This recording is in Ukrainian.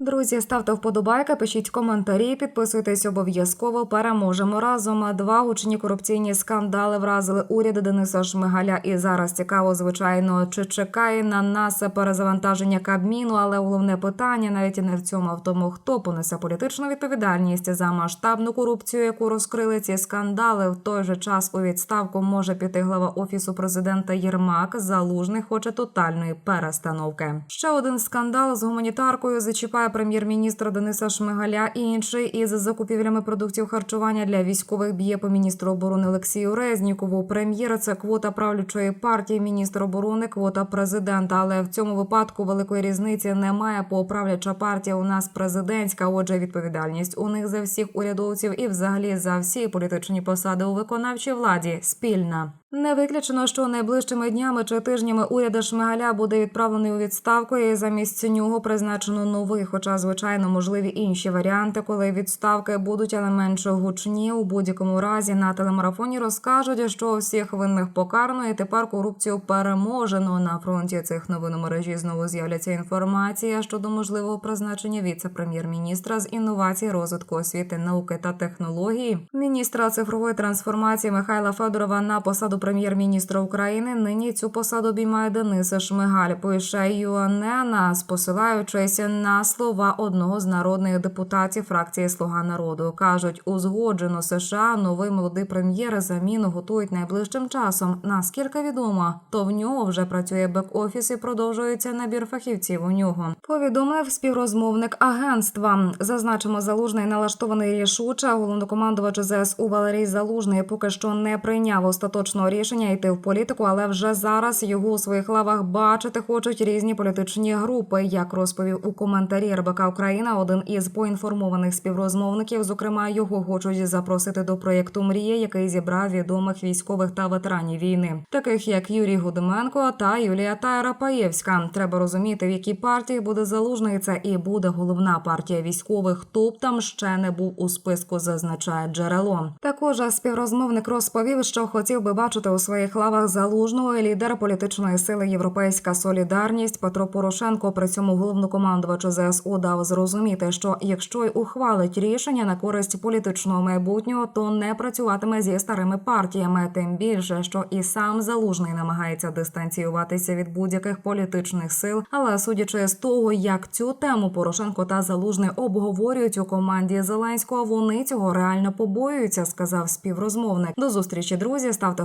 друзі, ставте вподобайки, пишіть коментарі, підписуйтесь обов'язково. Переможемо разом. Два гучні корупційні скандали вразили уряд Дениса Шмигаля. І зараз цікаво, звичайно, чи чекає на нас перезавантаження Кабміну. Але головне питання навіть і не в цьому, а в тому, хто понесе політичну відповідальність за масштабну корупцію, яку розкрили ці скандали. В той же час у відставку може піти глава офісу президента Єрмак. Залужний хоче тотальної перестановки. Ще один скандал з гуманітаркою зачіпає прем'єр-міністра Дениса Шмигаля. Інший із закупівлями продуктів харчування для військових б'є по міністру оборони Олексію Резнікову. Прем'єр це квота правлячої партії, міністр оборони, квота президента. Але в цьому випадку великої різниці немає. Бо правляча партія у нас президентська. Отже, відповідальність у них за всіх урядовців і взагалі за всі політичні посади у виконавчій владі спільна. Не виключено, що найближчими днями чи тижнями уряд Шмигаля буде відправлений у відставку, і замість нього призначено новий. Хоча, звичайно, можливі інші варіанти, коли відставки будуть, але менше гучні. У будь-якому разі на телемарафоні розкажуть, що всіх винних покарано, і тепер корупцію переможено. На фронті цих новин у мережі знову з'являться інформація щодо можливого призначення віце-прем'єр-міністра з інновацій, розвитку освіти, науки та технології. Міністра цифрової трансформації Михайла Федорова на посаду прем'єр-міністра України. Нині цю посаду обіймає Денис Шмигаль. Пише ЮАНЕНАС, посилаючись на слова одного з народних депутатів фракції Слуга народу. кажуть, узгоджено США новий молодий прем'єр заміну готують найближчим часом. Наскільки відомо, то в нього вже працює бек-офіс і продовжується набір фахівців у нього. Повідомив співрозмовник агентства. Зазначимо, залужний налаштований рішуче. Головнокомандувач ЗСУ Валерій Залужний поки що не прийняв остаточного рішення йти в політику, але вже зараз його у своїх лавах бачити хочуть різні політичні групи. Як розповів у коментарі РБК Україна, один із поінформованих співрозмовників, зокрема, його хочуть запросити до проєкту Мрія, який зібрав відомих військових та ветеранів війни, таких як Юрій Гудименко та Юлія Тайра-Паєвська. Треба розуміти, в якій партії буде залужний. Це і буде головна партія військових. Хто б там ще не був у списку, зазначає джерело. Також співрозмовник розповів, що хотів би бачити у своїх лавах залужного лідера політичної сили Європейська Солідарність Петро Порошенко. При цьому головнокомандувачу ЗСУ дав зрозуміти, що якщо й ухвалить рішення на користь політичного майбутнього, то не працюватиме зі старими партіями. Тим більше, що і сам залужний намагається дистанціюватися від будь-яких політичних сил. Але судячи з того, як цю тему Порошенко та залужний обговорюють у команді Зеленського, вони цього реально побоюються, сказав співрозмовник. До зустрічі, друзі. Ставте